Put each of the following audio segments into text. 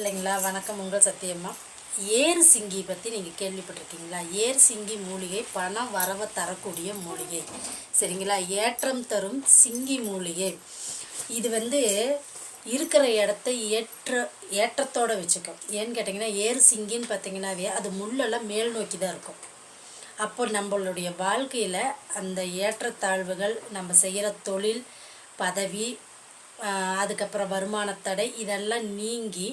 இல்லைங்களா? வணக்கம் உங்கள் சத்தியம்மா. ஏறு சிங்கி பற்றி நீங்கள் கேள்விப்பட்டிருக்கீங்களா? ஏர் சிங்கி மூலிகை பணம் வரவை தரக்கூடிய மூலிகை. சரிங்களா? ஏற்றம் தரும் சிங்கி மூலிகை. இது வந்து இருக்கிற இடத்த ஏற்ற ஏற்றத்தோடு வச்சுக்கும். ஏன்னு கேட்டிங்கன்னா ஏறு சிங்கின்னு பார்த்தீங்கன்னாவே அது முள்ளெல்லாம் மேல் நோக்கி தான் இருக்கும். அப்போ நம்மளுடைய வாழ்க்கையில் அந்த ஏற்றத்தாழ்வுகள் நம்ம செய்கிற தொழில் பதவி அதுக்கப்புறம் வருமான தடை இதெல்லாம் நீங்கி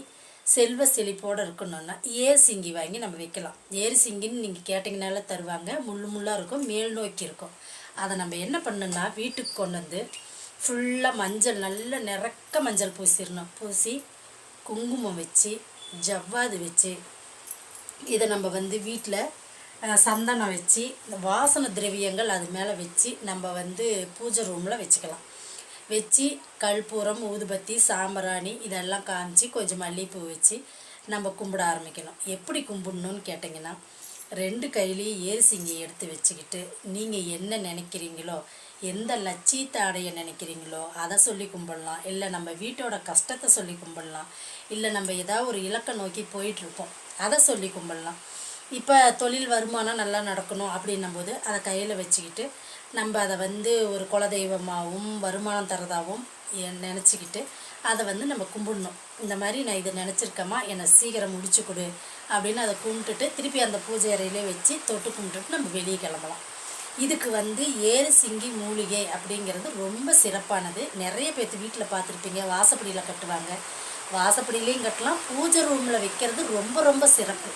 செல்வ செழிப்போடு இருக்கணும்னா ஏர் சிங்கி வாங்கி நம்ம வைக்கலாம். ஏர் சிங்கின்னு நீங்கள் கேட்டிங்கனால தருவாங்க. முள்ளு முள்ளாக இருக்கும் மேல் நோக்கி இருக்கும். அதை நம்ம என்ன பண்ணணும்னா வீட்டுக்கு கொண்டு வந்து ஃபுல்லாக மஞ்சள் நல்ல நிறக்க மஞ்சள் பூசிடணும். பூசி குங்குமம் வச்சு ஜவ்வாது வச்சு இதை நம்ம வந்து வீட்டில் சந்தனம் வச்சு இந்த வாசன திரவியங்கள் அது மேலே வச்சு நம்ம வந்து பூஜை ரூமில் வச்சுக்கலாம். வச்சு கற்பூரம் ஊதுபத்தி சாம்பிராணி இதெல்லாம் காமிச்சு கொஞ்சம் மல்லிகைப்பூ வச்சு நம்ம கும்பிட ஆரம்பிக்கணும் எப்படி கும்பிடணும்னு கேட்டிங்கன்னா ரெண்டு கையிலையும் ஏசிங்க எடுத்து வச்சுக்கிட்டு நீங்கள் என்ன நினைக்கிறீங்களோ எந்த லட்சியத்தை அடைய நினைக்கிறீங்களோ அதை சொல்லி கும்பிடலாம் இல்லை நம்ம வீட்டோட கஷ்டத்தை சொல்லி கும்பிடலாம் இல்லை நம்ம ஏதாவது ஒரு இலக்கை நோக்கி போயிட்டுருப்போம் அதை சொல்லி கும்பிடலாம் இப்போ தொழில் வருமானம் நல்லா நடக்கணும் அப்படின்னும் போது அதை கையில் வச்சுக்கிட்டு நம்ம அதை வந்து ஒரு குலதெய்வமாகவும் வருமானம் தரதாகவும் நினச்சிக்கிட்டு அதை வந்து நம்ம கும்பிடணும். இந்த மாதிரி நான் இதை நினச்சிருக்கேம்மா என்னை சீக்கிரம் முடிச்சு கொடு அப்படின்னு அதை கும்பிட்டுட்டு திருப்பி அந்த பூஜை அறையிலே வச்சு தொட்டு கும்பிட்டுட்டு நம்ம வெளியே கிளம்பலாம். இதுக்கு வந்து ஏறு சிங்கி மூலிகை அப்படிங்கிறது ரொம்ப சிறப்பானது. நிறைய பேர்த்து வீட்டில் பார்த்துருப்பீங்க வாசப்படியில் கட்டுவாங்க. வாசப்படியிலையும் கட்டலாம் பூஜை ரூமில் வைக்கிறது ரொம்ப ரொம்ப சிறப்பு.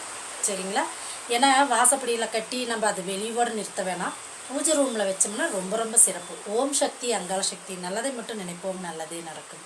சரிங்களா? ஏன்னா வாசப்படியில் கட்டி நம்ம அதை வெளியோடு நிறுத்த வேணாம். பூஜை ரூமில் வச்சோம்னா ரொம்ப ரொம்ப சிறப்பு. ஓம் சக்தி அங்கால சக்தி நல்லதை மட்டும் நினைப்போம் நல்லதே நடக்கும்.